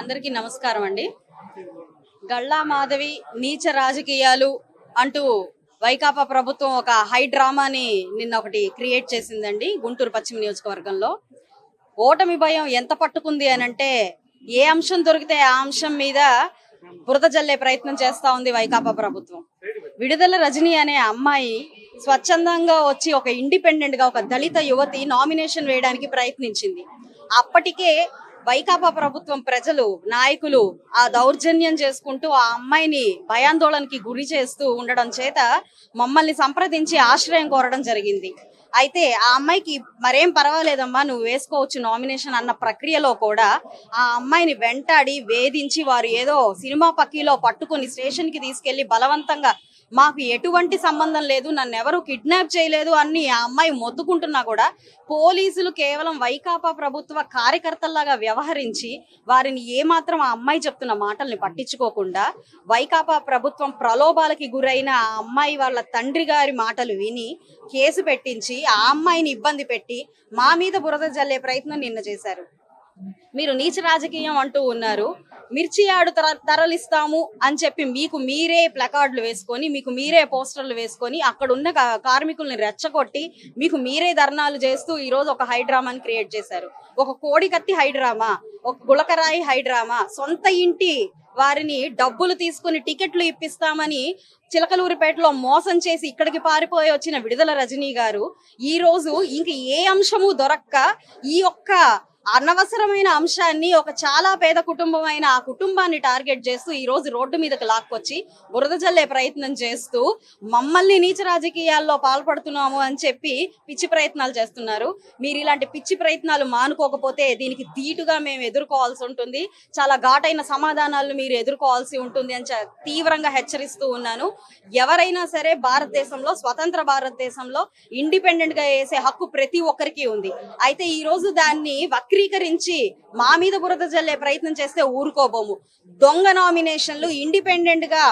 అందరికీ నమస్కారం అండి. గళ్ళా మాధవి నీచ రాజకీయాలు అంటూ వైకాపా ప్రభుత్వం ఒక హై డ్రామాని నిన్న ఒకటి క్రియేట్ చేసిందండి గుంటూరు పశ్చిమ నియోజకవర్గంలో. ఓటమి భయం ఎంత పట్టుకుంది అని అంటే ఏ అంశం దొరికితే ఆ అంశం మీద బురద జల్లే ప్రయత్నం చేస్తా ఉంది వైకాపా ప్రభుత్వం. విడుదల రజని అనే అమ్మాయి స్వచ్ఛందంగా వచ్చి ఒక ఇండిపెండెంట్గా ఒక దళిత యువతి నామినేషన్ వేయడానికి ప్రయత్నించింది. అప్పటికే వైకాపా ప్రభుత్వం ప్రజలు నాయకులు ఆ దౌర్జన్యం చేసుకుంటూ ఆ అమ్మాయిని భయాందోళనకి గురి చేస్తూ ఉండడం చేత మమ్మల్ని సంప్రదించి ఆశ్రయం కోరడం జరిగింది. అయితే ఆ అమ్మాయికి మరేం పర్వాలేదమ్మా నువ్వు వేసుకోవచ్చు నామినేషన్ అన్న ప్రక్రియలో కూడా ఆ అమ్మాయిని వెంటాడి వేధించి వారు ఏదో సినిమా పక్కీలో పట్టుకొని స్టేషన్కి తీసుకెళ్ళి బలవంతంగా మాకు ఎటువంటి సంబంధం లేదు నన్ను ఎవరు కిడ్నాప్ చేయలేదు అని ఆ అమ్మాయి మొత్తుకుంటున్నా కూడా పోలీసులు కేవలం వైకాపా ప్రభుత్వ కార్యకర్తల్లాగా వ్యవహరించి వారిని ఏమాత్రం ఆ అమ్మాయి చెప్తున్న మాటల్ని పట్టించుకోకుండా వైకాపా ప్రభుత్వం ప్రలోభాలకి గురైన ఆ అమ్మాయి వాళ్ళ తండ్రి గారి మాటలు విని కేసు పెట్టించి ఆ అమ్మాయిని ఇబ్బంది పెట్టి మా మీద బురద జల్లే ప్రయత్నం నిన్న చేశారు. మీరు నీచ రాజకీయం అంటూ ఉన్నారు. మిర్చి ఆడు తర- తరలిస్తాము అని చెప్పి మీకు మీరే ప్లకార్డులు వేసుకొని మీకు మీరే పోస్టర్లు వేసుకొని అక్కడ ఉన్న కార్మికుల్ని రెచ్చగొట్టి మీకు మీరే ధర్నాలు చేస్తూ ఈ రోజు ఒక హైడ్రామాని క్రియేట్ చేశారు. ఒక కోడి కత్తి హైడ్రామా? ఒక గులకరాయి హైడ్రామా? సొంత ఇంటి వారిని డబ్బులు తీసుకుని టికెట్లు ఇప్పిస్తామని చిలకలూరిపేటలో మోసం చేసి ఇక్కడికి పారిపోయి వచ్చిన విడుదల రజనీ గారు ఈ రోజు ఇంక ఏ అంశము దొరక్క ఈ ఒక్క అనవసరమైన అంశాన్ని ఒక చాలా పేద కుటుంబం అయిన ఆ కుటుంబాన్ని టార్గెట్ చేస్తూ ఈ రోజు రోడ్డు మీదకి లాక్కొచ్చి బురద జల్లే ప్రయత్నం చేస్తూ మమ్మల్ని నీచ రాజకీయాల్లో పాల్పడుతున్నాము అని చెప్పి పిచ్చి ప్రయత్నాలు చేస్తున్నారు. మీరు ఇలాంటి పిచ్చి ప్రయత్నాలు మానుకోకపోతే దీనికి ధీటుగా మేము ఎదుర్కోవాల్సి ఉంటుంది. చాలా ఘాటైన సమాధానాలు మీరు ఎదుర్కోవాల్సి ఉంటుంది అని తీవ్రంగా హెచ్చరిస్తూ ఉన్నాను. ఎవరైనా సరే భారతదేశంలో స్వతంత్ర భారతదేశంలో ఇండిపెండెంట్గా వేసే హక్కు ప్రతి ఒక్కరికి ఉంది. అయితే ఈ రోజు దాన్ని వక్రీకరించి మా మీద బురద జల్లే ప్రయత్నం చేస్తే ఊరుకోబోము. దొంగ నామినేషన్లు ఇండిపెండెంట్గా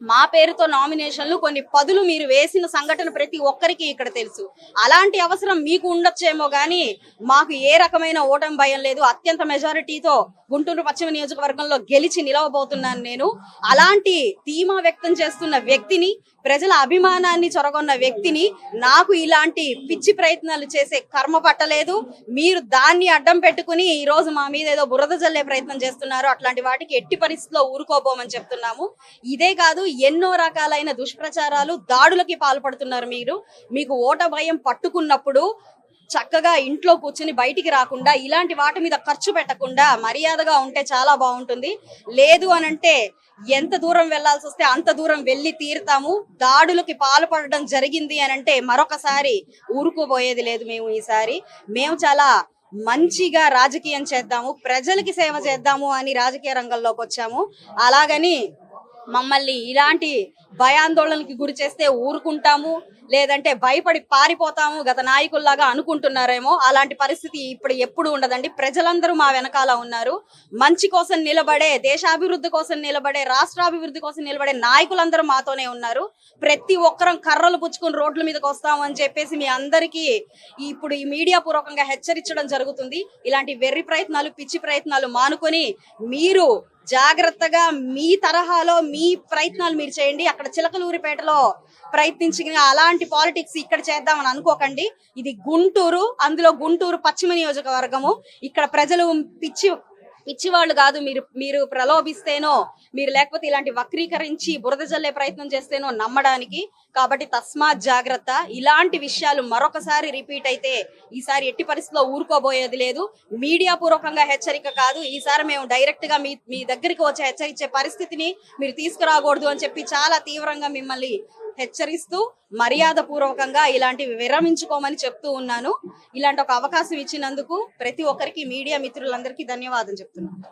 మా పేరుతో నామినేషన్లు కొన్ని పదులు మీరు వేసిన సంఘటన ప్రతి ఒక్కరికి ఇక్కడ తెలుసు. అలాంటి అవసరం మీకు ఉండొచ్చేమో కానీ మాకు ఏ రకమైన ఓటమి భయం లేదు. అత్యంత మెజారిటీతో గుంటూరు పశ్చిమ నియోజకవర్గంలో గెలిచి నిలవబోతున్నాను నేను. అలాంటి ధీమా వ్యక్తం చేస్తున్న వ్యక్తిని ప్రజల అభిమానాన్ని చొరగొన్న వ్యక్తిని నాకు ఇలాంటి పిచ్చి ప్రయత్నాలు చేసే కర్మ పట్టలేదు. మీరు దాన్ని అడ్డం పెట్టుకుని ఈ రోజు మా మీద ఏదో బురద జల్లే ప్రయత్నం చేస్తున్నారు. అట్లాంటి వాటికి ఎట్టి పరిస్థితిలో ఊరుకోబోమని చెప్తున్నాము. ఇదే కాదు ఎన్నో రకాలైన దుష్ప్రచారాలు దాడులకి పాల్పడుతున్నారు మీరు. మీకు ఓట భయం పట్టుకున్నప్పుడు చక్కగా ఇంట్లో కూర్చుని బయటికి రాకుండా ఇలాంటి వాటి మీద ఖర్చు పెట్టకుండా మర్యాదగా ఉంటే చాలా బాగుంటుంది. లేదు అనంటే ఎంత దూరం వెళ్ళాల్సి వస్తే అంత దూరం వెళ్ళి తీరుతాము. దాడులకి పాల్పడడం జరిగింది అని అంటే మరొకసారి ఊరుకోబోయేది లేదు మేము ఈసారి. మేము చాలా మంచిగా రాజకీయం చేద్దాము ప్రజలకి సేవ చేద్దాము అని రాజకీయ రంగంలోకి వచ్చాము. అలాగని మమ్మల్ని ఇలాంటి భయాందోళనకి గురి చేస్తే ఊరుకుంటాము లేదంటే భయపడి పారిపోతాము గత నాయకుల్లాగా అనుకుంటున్నారేమో. అలాంటి పరిస్థితి ఇప్పుడు ఎప్పుడు ఉండదండి. ప్రజలందరూ మా వెనకాల ఉన్నారు. మంచి కోసం నిలబడే దేశాభివృద్ధి కోసం నిలబడే రాష్ట్రాభివృద్ధి కోసం నిలబడే నాయకులందరూ మాతోనే ఉన్నారు. ప్రతి ఒక్కరం కర్రలు పుచ్చుకుని రోడ్ల మీదకి వస్తాము అని చెప్పేసి మీ అందరికీ ఇప్పుడు ఈ మీడియా పూర్వకంగా హెచ్చరించడం జరుగుతుంది. ఇలాంటి వెర్రి ప్రయత్నాలు పిచ్చి ప్రయత్నాలు మానుకొని మీరు జాగ్రత్తగా మీ తరహాలో మీ ప్రయత్నాలు మీరు చేయండి. అక్కడ చిలకలూరిపేటలో ప్రయత్నించి అలాంటి పాలిటిక్స్ ఇక్కడ చేద్దామని అనుకోకండి. ఇది గుంటూరు అందులో గుంటూరు పశ్చిమ నియోజకవర్గము. ఇక్కడ ప్రజలు పిచ్చి పిచ్చివాళ్ళు కాదు మీరు మీరు ప్రలోభిస్తేనో మీరు లేకపోతే ఇలాంటి వక్రీకరించి బురద జల్లే ప్రయత్నం చేస్తేనో నమ్మడానికి. కాబట్టి తస్మాత్ జాగ్రత్త. ఇలాంటి విషయాలు మరొకసారి రిపీట్ అయితే ఈసారి ఎట్టి పరిస్థితిలో ఊరుకోబోయేది లేదు. మీడియా పూర్వకంగా హెచ్చరిక కాదు. ఈసారి మేము డైరెక్ట్గా మీ మీ దగ్గరికి వచ్చి హెచ్చరించే పరిస్థితిని మీరు తీసుకురాకూడదు అని చెప్పి చాలా తీవ్రంగా మిమ్మల్ని హెచ్చరిస్తూ మర్యాద పూర్వకంగా ఇలాంటివి విరమించుకోమని చెప్తూ ఉన్నాను. ఇలాంటి ఒక అవకాశం ఇచ్చినందుకు ప్రతి ఒక్కరికి మీడియా మిత్రులందరికీ ధన్యవాదం చెప్తున్నాను.